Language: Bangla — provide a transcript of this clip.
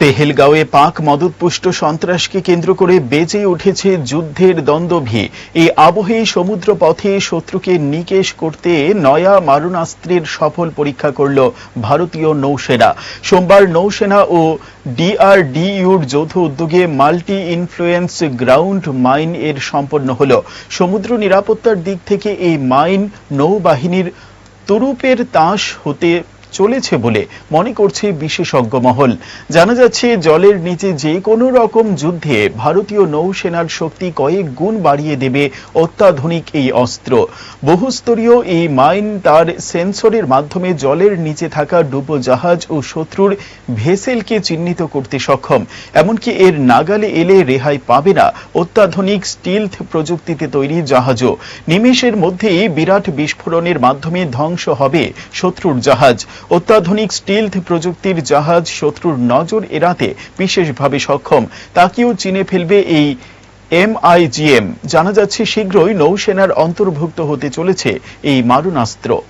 তেহেলগাঁওয়ে পাক মদতপুষ্ট সন্ত্রাসকে কেন্দ্র করে বেজে উঠেছে যুদ্ধের দ্বন্দ্বভি। এই আবহে সমুদ্র পথে শত্রুকে নিকেশ করতে নয়া মারণাস্ত্রের সফল পরীক্ষা করল ভারতীয় নৌসেনা। সোমবার নৌসেনা ও ডিআরডিইউর যৌথ উদ্যোগে মাল্টি ইনফ্লুয়েন্স গ্রাউন্ড মাইন এর সম্পন্ন হল। সমুদ্র নিরাপত্তার দিক থেকে এই মাইন নৌবাহিনীর তুরুপের তাস হতে চলেছে বলে মনে করছে বিশেষজ্ঞ মহল। জানা যাচ্ছে, জলের নিচে যে কোনো রকম যুদ্ধে ভারতীয় নৌসেনার শক্তি কয়েক গুণ বাড়িয়ে দেবে অত্যাধুনিক এই অস্ত্র। বহুস্তরীয় এই মাইন তার সেন্সরের মাধ্যমে জলের নিচে থাকা ডুবোজাহাজ ও শত্রুর ভেসেলকে চিহ্নিত করতে সক্ষম। এমনকি এর নাগালে এলে রেহাই পাবে না অত্যাধুনিক স্টিলথ প্রযুক্তিতে তৈরি জাহাজও। নিমেষের মধ্যেই বিরাট বিস্ফোরণের মাধ্যমে ধ্বংস হবে শত্রুর জাহাজ। অত্যাধুনিক স্টিলথ প্রযুক্তির জাহাজ শত্রুর নজর এড়াতে বিশেষভাবে সক্ষম। তাকেও চিনে ফেলবে এই এমআইজিএম। জানা যাচ্ছে, শীঘ্রই নৌসেনার অন্তর্ভুক্ত হতে চলেছে এই মারণাস্ত্র।